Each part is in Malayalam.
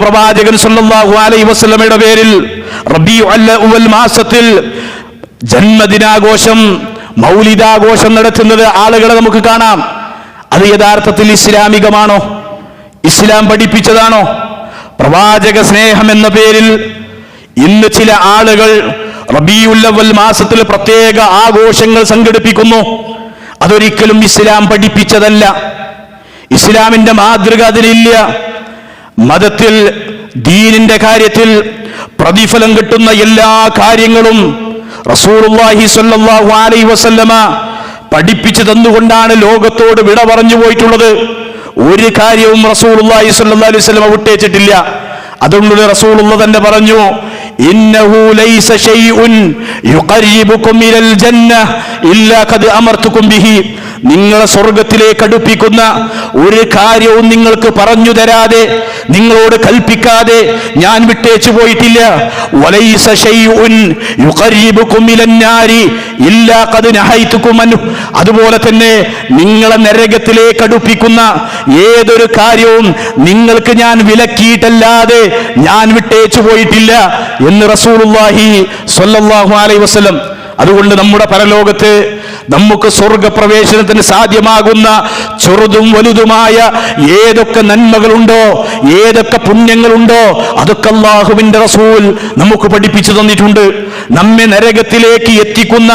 പ്രവാചകൻ സല്ലല്ലാഹു അലൈഹി വസല്ലമയുടെ പേരിൽ റബീഉൽ മാസത്തിൽ ജന്മദിനാഘോഷം മൗലിദാഘോഷം നടത്തുന്നത് ആളുകളെ നമുക്ക് കാണാം. അത് യഥാർത്ഥത്തിൽ ഇസ്ലാമികമാണോ? ഇസ്ലാം പഠിപ്പിച്ചതാണോ? പ്രവാചക സ്നേഹം എന്ന പേരിൽ ഇന്ന് ചില ആളുകൾ റബിയുല്ലവൽ മാസത്തിൽ പ്രത്യേക ആഘോഷങ്ങൾ സംഘടിപ്പിക്കുന്നു. അതൊരിക്കലും ഇസ്ലാം പഠിപ്പിച്ചതല്ല. ഇസ്ലാമിന്റെ മാതൃക അതിലില്ല. മതത്തിൽ ദീനിന്റെ കാര്യത്തിൽ പ്രതിഫലം കിട്ടുന്ന എല്ലാ കാര്യങ്ങളും റസൂലുള്ളാഹി സ്വല്ലല്ലാഹു അലൈഹി വസല്ലമ പഠിപ്പിച്ചു തന്നുകൊണ്ടാണ് ലോകത്തോട് വിട പറഞ്ഞു പോയിട്ടുള്ളത്. ഒരു കാര്യവും റസൂലുള്ളാഹി സല്ലാ അലൈഹി വസല്ലമ വിട്ടേച്ചിട്ടില്ല. അതുകൊണ്ട് റസൂൾ തന്നെ പറഞ്ഞു ബിഹി. നിങ്ങളെ സ്വർഗത്തിലേക്ക് അടുപ്പിക്കുന്ന ഒരു കാര്യവും നിങ്ങൾക്ക് പറഞ്ഞു തരാതെ നിങ്ങളോട് കൽപ്പിക്കാതെ ഞാൻ വിട്ടേച്ചു പോയിട്ടില്ല. അതുപോലെ തന്നെ നിങ്ങളെ നരകത്തിലേക്ക് അടുപ്പിക്കുന്ന ഏതൊരു കാര്യവും നിങ്ങൾക്ക് ഞാൻ വിലക്കിയിട്ടല്ലാതെ ഞാൻ വിട്ടേച്ചു പോയിട്ടില്ല എന്ന് റസൂലുള്ളാഹി സ്വല്ലല്ലാഹു അലൈഹി വസല്ലം. അതുകൊണ്ട് നമ്മുടെ പരലോകത്ത് നമുക്ക് സ്വർഗപ്രവേശനത്തിന് സാധ്യമാകുന്ന ചെറുതും വലുതുമായ ഏതൊക്കെ നന്മകളുണ്ടോ ഏതൊക്കെ പുണ്യങ്ങളുണ്ടോ അതൊക്കെ അള്ളാഹുവിന്റെ റസൂൽ നമുക്ക് പഠിപ്പിച്ചു തന്നിട്ടുണ്ട്. നമ്മെ നരകത്തിലേക്ക് എത്തിക്കുന്ന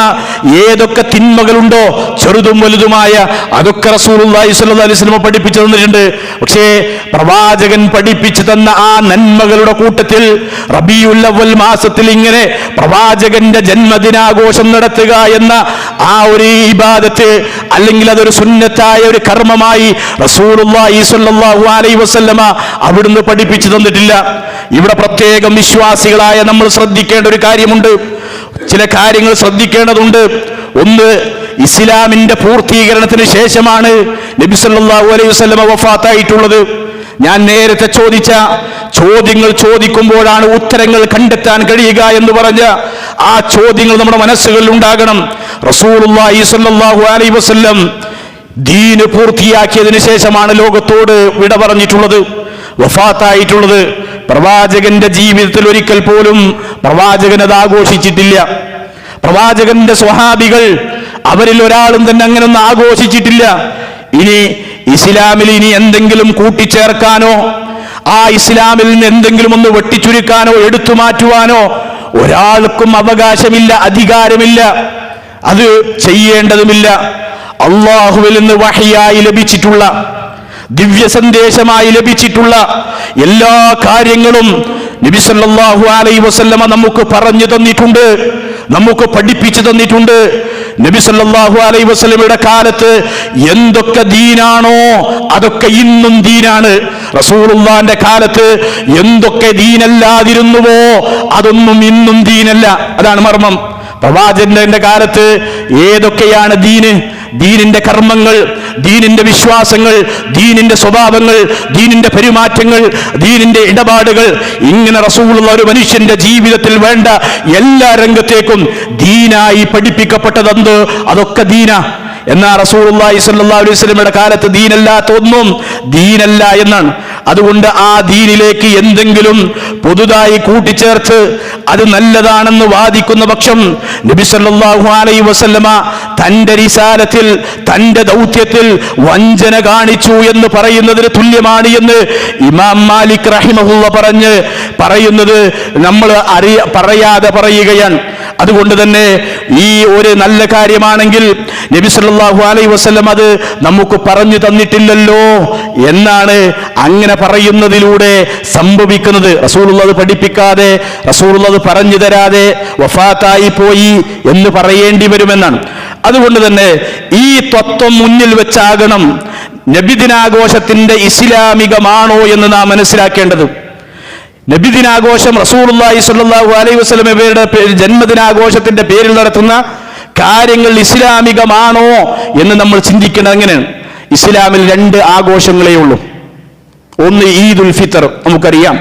ഏതൊക്കെ തിന്മകളുണ്ടോ ചെറുതും വലുതുമായ അതൊക്കെ റസൂൽ അലൈഹി വസല്ലം പഠിപ്പിച്ചു തന്നിട്ടുണ്ട്. പക്ഷേ പ്രവാചകൻ പഠിപ്പിച്ചു തന്ന ആ നന്മകളുടെ കൂട്ടത്തിൽ റബിയുല്ലവൽ മാസത്തിൽ ഇങ്ങനെ പ്രവാചകന്റെ ജന്മദിനാഘോഷം നടത്തുക എന്ന ആ ഒരു ഇബാദത്ത് അല്ലെങ്കിൽ അതൊരു സുന്നത്തായ ഒരു കർമ്മമായി റസൂലുള്ളാഹി സ്വല്ലല്ലാഹു അലൈഹി വസല്ലമ അവിടുന്ന് പഠിപ്പിച്ചു തന്നിട്ടില്ല. ഇവിടെ പ്രത്യേകം വിശ്വാസികളായ നമ്മൾ ശ്രദ്ധിക്കേണ്ട ഒരു കാര്യമുണ്ട്. ചില കാര്യങ്ങൾ ശ്രദ്ധിക്കേണ്ടതുണ്ട്. ഒന്ന് ഇസ്ലാമിന്റെ പൂർത്തീകരണത്തിന് ശേഷമാണ് നബി അലൈഹി വസല്ലമ വഫാത്തായിട്ടുള്ളത്. ഞാൻ നേരത്തെ ചോദിച്ച ചോദ്യങ്ങൾ ചോദിക്കുമ്പോഴാണ് ഉത്തരങ്ങൾ കണ്ടെത്താൻ കഴിയുക എന്ന് പറഞ്ഞ ആ ചോദ്യങ്ങൾ നമ്മുടെ മനസ്സുകളിൽ ഉണ്ടാകണം. റസൂലുള്ളാഹി സ്വല്ലല്ലാഹു അലൈഹി വസല്ലം ദീന് പൂർത്തിയാക്കിയതിനു ശേഷമാണ് ലോകത്തോട് വിട പറഞ്ഞിട്ടുള്ളത് വഫാത്തായിട്ടുള്ളത്. പ്രവാചകന്റെ ജീവിതത്തിൽ ഒരിക്കൽ പോലും പ്രവാചകൻ അത് ആഘോഷിച്ചിട്ടില്ല. പ്രവാചകന്റെ സ്വഹാബികൾ അവരിൽ ഒരാളും തന്നെ അങ്ങനൊന്നും ആഘോഷിച്ചിട്ടില്ല. ഇനി ഇസ്ലാമിൽ ഇനി എന്തെങ്കിലും കൂട്ടിച്ചേർക്കാനോ ആ ഇസ്ലാമിൽ നിന്ന് എന്തെങ്കിലും ഒന്ന് വെട്ടിച്ചുരുക്കാനോ എടുത്തു മാറ്റുവാനോ ഒരാൾക്കും അവകാശമില്ല അധികാരമില്ല. അത് ചെയ്യേണ്ടതുമില്ല. അള്ളാഹുവിൽ നിന്ന് വഹിയായി ലഭിച്ചിട്ടുള്ള ദിവ്യ സന്ദേശമായി ലഭിച്ചിട്ടുള്ള എല്ലാ കാര്യങ്ങളും നബി സല്ലല്ലാഹു അലൈഹി വസല്ലമ നമുക്ക് പറഞ്ഞു തന്നിട്ടുണ്ട് നമുക്ക് പഠിപ്പിച്ചു തന്നിട്ടുണ്ട്. നബി സല്ലല്ലാഹു അലൈഹി വസല്ലമയുടെ കാലത്ത് എന്തൊക്കെ ദീനാണോ അതൊക്കെ ഇന്നും ദീനാണ്. റസൂലുള്ളാന്റെ കാലത്ത് എന്തൊക്കെ ദീനല്ലാതിരുന്നുവോ അതൊന്നും ഇന്നും ദീനല്ല. അതാണ് മർമ്മം. പ്രവാചകന്റെ കാലത്ത് ഏതൊക്കെയാണ് ദീന്? ദീനിന്റെ കർമ്മങ്ങൾ ദീനിന്റെ വിശ്വാസങ്ങൾ ദീനിന്റെ സ്വഭാവങ്ങൾ ദീനിന്റെ പെരുമാറ്റങ്ങൾ ദീനിന്റെ ഇടപാടുകൾ. ഇങ്ങനെ റസൂളുള്ള ഒരു മനുഷ്യന്റെ ജീവിതത്തിൽ വേണ്ട എല്ലാ രംഗത്തേക്കും ദീനായി പഠിപ്പിക്കപ്പെട്ടതെന്ത്? അതൊക്കെ ദീന. എന്നാ റസൂലുള്ളാഹി സ്വല്ലല്ലാഹു അലൈഹി വസല്ലമയുടെ കാലത്ത് ദീനല്ലാത്ത ഒന്നും ദീനല്ല എന്നാണ്. അതുകൊണ്ട് ആ ദീനിലേക്ക് എന്തെങ്കിലും പുതുതായി കൂട്ടിച്ചേർത്ത് അത് നല്ലതാണെന്ന് വാദിക്കുന്ന പക്ഷം നബിസല്ലാഹു അലൈ വസല്ലമ തന്റെ റിസാലത്തിൽ തന്റെ ദൗത്യത്തിൽ വഞ്ചന കാണിച്ചു എന്ന് പറയുന്നതിന് തുല്യമാണ് എന്ന് ഇമാം മാലിക് റഹിമഹുള്ള പറഞ്ഞ് പറയുന്നത് നമ്മൾ അറിയ പറയാതെ പറയുകയാണ്. അതുകൊണ്ട് തന്നെ ഈ ഒരു നല്ല കാര്യമാണെങ്കിൽ നബി സല്ലാഹു അലൈ വസ്ലം അത് നമുക്ക് പറഞ്ഞു തന്നിട്ടില്ലല്ലോ എന്നാണ് അങ്ങനെ പറയുന്നതിലൂടെ സംഭവിക്കുന്നത്. റസൂലുള്ളത് പഠിപ്പിക്കാതെ റസൂലുള്ളത് പറഞ്ഞു തരാതെ വഫാത്തായി പോയി എന്ന് പറയേണ്ടി വരുമെന്നാണ്. അതുകൊണ്ട് തന്നെ ഈ തത്വം മുന്നിൽ വെച്ചാകണം നബിദിനാഘോഷത്തിന്റെ ഇസ്ലാമികമാണോ എന്ന് നാം മനസ്സിലാക്കേണ്ടത്. നബിദിനാഘോഷം റസൂലുള്ളാഹി സ്വല്ലല്ലാഹു അലൈഹി വസല്ലമയുടെ ഇവരുടെ ജന്മദിനാഘോഷത്തിന്റെ പേരിൽ നടത്തുന്ന കാര്യങ്ങൾ ഇസ്ലാമികമാണോ എന്ന് നമ്മൾ ചിന്തിക്കേണ്ടത് എങ്ങനെയാണ്? ഇസ്ലാമിൽ രണ്ട് ആഘോഷങ്ങളേ ഉള്ളൂ. ഒന്ന് ഈദ് ഉൽ ഫിത്തർ നമുക്കറിയാം.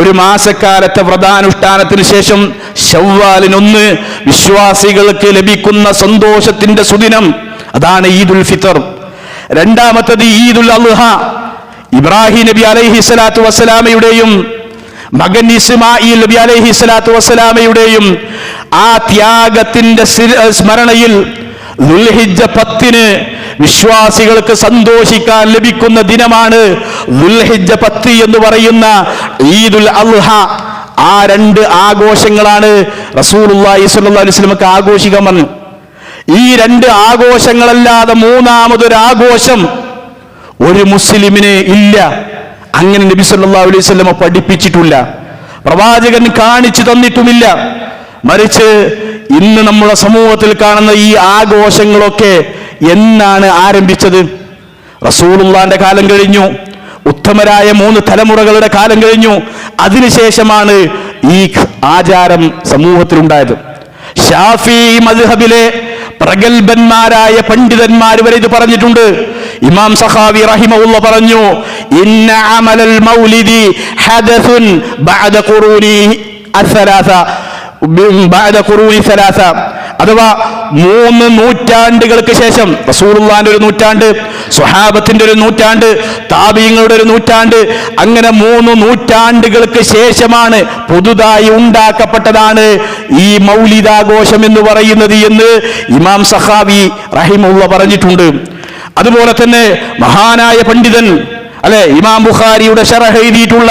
ഒരു മാസക്കാലത്തെ വ്രതാനുഷ്ഠാനത്തിന് ശേഷം ഷവ്വാലിനൊന്ന് വിശ്വാസികൾക്ക് ലഭിക്കുന്ന സന്തോഷത്തിന്റെ സുദിനം അതാണ് ഈദുൽ ഫിത്തർ. രണ്ടാമത്തത് ഈദുൽ അൽഹ. ഇബ്രാഹിം നബി അലൈഹി സ്വലാത്തു വസ്സലാമയുടെയും മകൻ ഇസ്മായിൽ നബി അലൈഹി സ്വലാത്തു വസ്സലാമയുടെയും ആ ത്യാഗത്തിന്റെ സ്മരണയിൽ ദുൽഹിജ്ജ പത്തിന് വിശ്വാസികൾക്ക് സന്തോഷിക്കാൻ ലഭിക്കുന്ന ദിനമാണ് ദുൽഹിജ്ജ പത്ത് എന്ന് പറയുന്ന ഈദുൽ അൽഹ. ആ രണ്ട് ആഘോഷങ്ങളാണ് റസൂലുള്ളാഹി സ്വല്ലല്ലാഹു അലൈഹി ആഘോഷിക്കാൻ പറഞ്ഞു ഈ രണ്ട് ആഘോഷങ്ങളല്ലാതെ മൂന്നാമതൊരു ആഘോഷം ഒരു മുസ്ലിമിന് ഇല്ല. അങ്ങനെ നബി സല്ലല്ലാഹു അലൈഹി പഠിപ്പിച്ചിട്ടില്ല. പ്രവാചകൻ കാണിച്ചു തന്നിട്ടുമില്ല. മറിച്ച് ഇന്ന് നമ്മുടെ സമൂഹത്തിൽ കാണുന്ന ഈ ആഘോഷങ്ങളൊക്കെ എന്നാണ് ആരംഭിച്ചത്? റസൂലുള്ളാന്റെ കാലം കഴിഞ്ഞു. ഉത്തമരായ മൂന്ന് തലമുറകളുടെ കാലം കഴിഞ്ഞു. അതിനുശേഷമാണ് ഈ ആചാരം സമൂഹത്തിലുണ്ടായത്. ഷാഫി മദ്ഹബിലെ പ്രഗത്ഭന്മാരായ പണ്ഡിതന്മാർ വരെ ഇത് പറഞ്ഞിട്ടുണ്ട്. ഇമാം സഹാബി റഹിമുള്ള പറഞ്ഞു ഇന്ന അമലൽ ബഅദ ബഅദ സലാസ അഥവാ മൂന്ന് നൂറ്റാണ്ടുകൾക്ക് ശേഷം റസൂറുല്ലാന്റെ ഒരു നൂറ്റാണ്ട് സ്വഹാബത്തിന്റെ ഒരു നൂറ്റാണ്ട് താബീങ്ങളുടെ ഒരു നൂറ്റാണ്ട് അങ്ങനെ മൂന്ന് നൂറ്റാണ്ടുകൾക്ക് ശേഷമാണ് പുതുതായി ഉണ്ടാക്കപ്പെട്ടതാണ് ഈ മൗലിദാഘോഷം എന്ന് പറയുന്നത് എന്ന് ഇമാം സഹാബി റഹിമുള്ള പറഞ്ഞിട്ടുണ്ട്. അതുപോലെ തന്നെ മഹാനായ പണ്ഡിതൻ അല്ലെ ഇമാം ബുഖാരിയുടെ ഷറഹ് എഴുതിയിട്ടുള്ള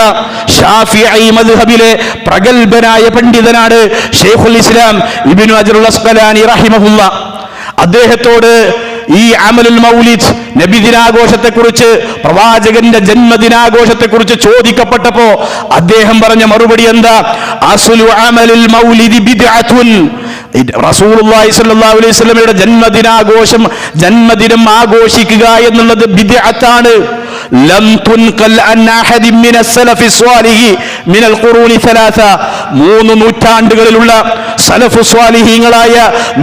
ഷാഫിഈ മദ്ഹബിലെ പ്രഗത്ഭനായ പണ്ഡിതനാണ് ഷെയ്ഖുൽ ഇസ്ലാം ഇബ്നു അജ്റുൽ അസ്ഖലാനി റഹിമഹുല്ല. അദ്ദേഹത്തോട് ഈ അമലുൽ മൗലിദ് നബി ദിനാഘോഷത്തെക്കുറിച്ച് പ്രവാചകന്റെ ജന്മദിനാഘോഷത്തെക്കുറിച്ച് ചോദിക്കപ്പെട്ടപ്പോ അദ്ദേഹം പറഞ്ഞ മറുപടി എന്താ? അസുലു അമലുൽ മൗലിദി ബിദ്അത്തുൻ റസൂലുള്ളാഹി സ്വല്ലല്ലാഹു അലൈഹി വസല്ലമയുടെ ജന്മദിനാഘോഷം ജന്മദിനം ആഘോഷിക്കുക എന്നുള്ളത് ബിദ്അത്താണ്. ലം തുൻഖൽ അൻ അഹദിൻ മിന സലഫി സ്വാലിഹി മിനൽ ഖുറൂനി സലാസ. മൂന്ന് നൂറ്റാണ്ടുകളിലുള്ള സലഫു സ്വാലിഹീങ്ങളായ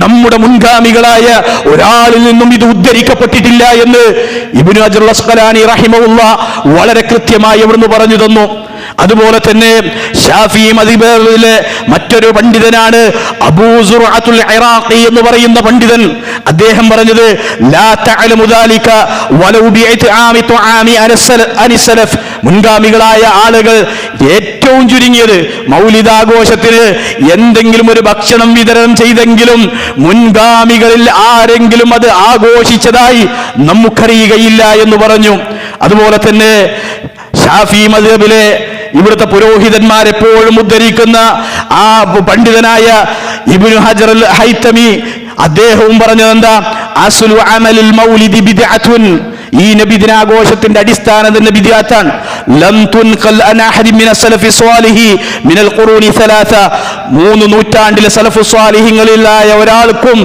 നമ്മുടെ മുൻഗാമികളായ ഒരാളിൽ നിന്നും ഇത് ഉദ്ധരിക്കപ്പെട്ടിട്ടില്ല എന്ന് ഇബ്നു അജറുൽ അസ്ഖലാനി റഹിമഹുള്ള വളരെ കൃത്യമായി അവിടുന്ന് പറഞ്ഞു തന്നു. അതുപോലെ തന്നെ ഷാഫി മദിബിലെ മറ്റൊരു പണ്ഡിതനാണ് അബൂ സുർഅത്തുൽ ഇറാഖി എന്ന് പറയുന്ന പണ്ഡിതൻ. അദ്ദേഹം പറഞ്ഞത് ലാ തഅലമു ദാലിക വലൗ ബിഇത്ആമി തുആമി അനസ്സല അനസലഫ്. മുൻഗാമികളായ ആളുകൾ ഏറ്റവും ചുരുങ്ങിയത് മൗലിദാഘോഷത്തിന് എന്തെങ്കിലും ഒരു ഭക്ഷണം വിതരണം ചെയ്തെങ്കിലും മുൻഗാമികളിൽ ആരെങ്കിലും അത് ആഘോഷിച്ചതായി നമുക്കറിയുകയില്ല എന്ന് പറഞ്ഞു. അതുപോലെ തന്നെ ഷാഫി മദബിലെ ഇവിടുത്തെ പുരോഹിതന്മാരെപ്പോഴും ഉദ്ധരിക്കുന്ന ആ പണ്ഡിതനായ ഇബ്നു ഹജർ അൽ ഹൈത്തമി അദ്ദേഹവും പറഞ്ഞത് എന്താ അസുലു അമലിൽ മൗലിദി ബിദ്അത്തുൻ. ഈ നബിദിനാഘോഷത്തിന്റെ അടിസ്ഥാനം തന്നെ സലാസ. മൂന്ന് നൂറ്റാണ്ടിലെ സലഫു സ്വാലിഹിങ്ങളിലായ ഒരാൾക്കും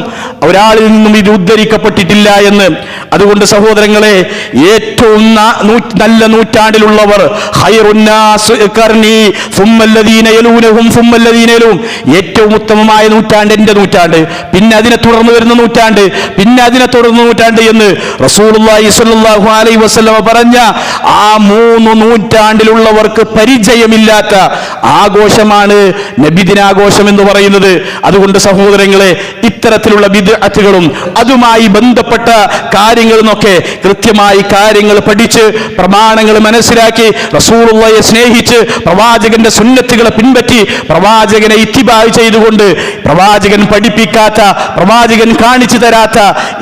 ഒരാളിൽ നിന്നും ഇത് ഉദ്ധരിക്കപ്പെട്ടിട്ടില്ല എന്ന് അതുകൊണ്ട് സഹോദരങ്ങളെ ഏറ്റവും നല്ല നൂറ്റാണ്ടിലുള്ളവർ ഏറ്റവും ഉത്തമമായ നൂറ്റാണ്ട് നൂറ്റാണ്ട് പിന്നെ അതിനെ തുടർന്ന് വരുന്ന നൂറ്റാണ്ട് പിന്നെ അതിനെ തുടർന്ന് നൂറ്റാണ്ട് എന്ന് വസല്ലമ പറഞ്ഞ ആ മൂന്ന് നൂറ്റാണ്ടിലുള്ളവർക്ക് പരിചയമില്ലാത്ത ആഘോഷമാണ് നബിദിനാഘോഷം എന്ന് പറയുന്നത്. അതുകൊണ്ട് സഹോദരങ്ങളെ ഇത്തരത്തിലുള്ള വിദ്യാർത്ഥികളും അതുമായി ബന്ധപ്പെട്ട കാര്യങ്ങളുമൊക്കെ കൃത്യമായി കാര്യങ്ങൾ പഠിച്ച് പ്രമാണങ്ങൾ മനസ്സിലാക്കി റസൂലുള്ളയെ സ്നേഹിച്ച് പ്രവാചകന്റെ സുന്നത്തുകളെ പിൻപറ്റി പ്രവാചകനെ ഇത്തിബായ് ചെയ്തുകൊണ്ട് പ്രവാചകൻ പഠിപ്പിക്കാത്ത പ്രവാചകൻ കാണിച്ചു തരാത്ത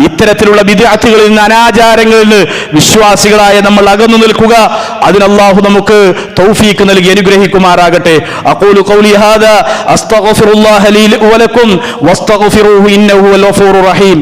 ഇത്തരത്തിലുള്ള വിദ്യാർത്ഥികളിൽ നിന്ന് അനാചാരങ്ങളിൽ നിന്ന് വിശ്വാസികളായ നമ്മൾ അകന്നു നിൽക്കുക. അതിന് അല്ലാഹു നമുക്ക് തൗഫീക്ക് നൽകി അനുഗ്രഹിക്കുമാറാകട്ടെ. അഖൂലു ഖൗലി ഹാദാ അസ്തഗ്ഫിറുല്ലാഹ ലീ വലക്കും ഇന്നഹു വൽ റഹീം.